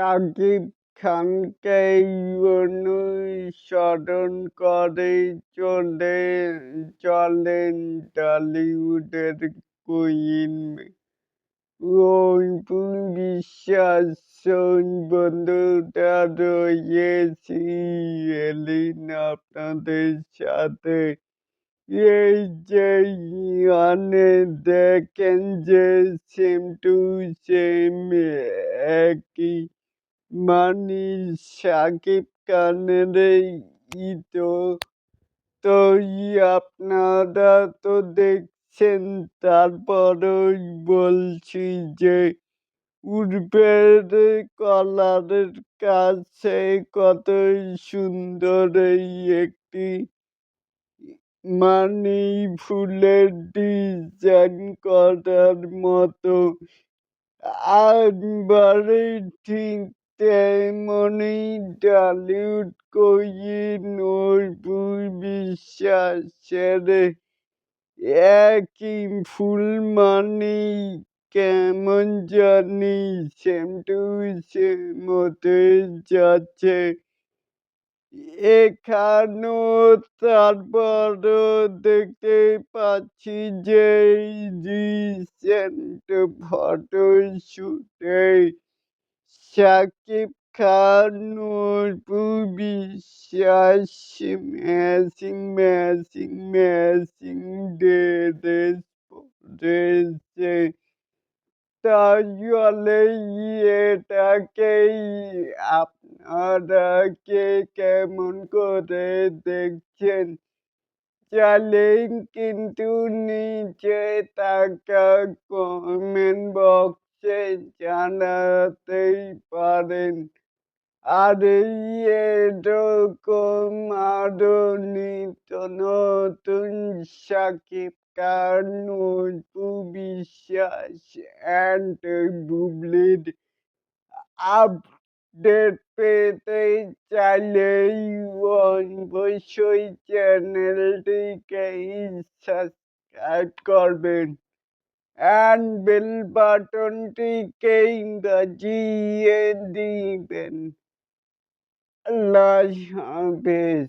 শাকিব খানকেই অনুসরণ করে চলে চলেন টলিউডের কুইন। অপুর বিশ্বাস বন্ধুরা রয়েছি, এলিন আপনাদের সাথে। এই যে ইয়ানে দেখেন যে সেম টু সেম একই মানে সাকিব এই তো তো আপনারা তো দেখছেন, তারপরেও বলছি যে উর্বের কলারের কাছে কত সুন্দর এই একটি মানে ফুলের ডিজাইন করার মতো। একবারে ঠিক তেমনি টলিউড কুইন নূপুর বিশ্বাসের একই ফুল মানে কেমন জানি সেম টু সেম হতে যাচ্ছে। এখানেও তারপরও দেখতে পাচ্ছি যে recent photo Shakib Khan Nupur Biswas matching matching matching dress পরেছে তাহলে এটাকেই আপনারা কে কেমন করে দেখছেন চ্যালেঞ্জ কিন্তু নিচে থাকা কমেন্ট বক্সে জানাতেই পারেন। আর এরকম আরও নিত্য নতুন সাকিব খান বিশ্বাস অ্যান্ড বুবলির আপডেট পেতে চাইলে অবশ্যই চ্যানেলটিকে সাবস্ক্রাইব করবেন। and Bill Barton became the GND then. Large base.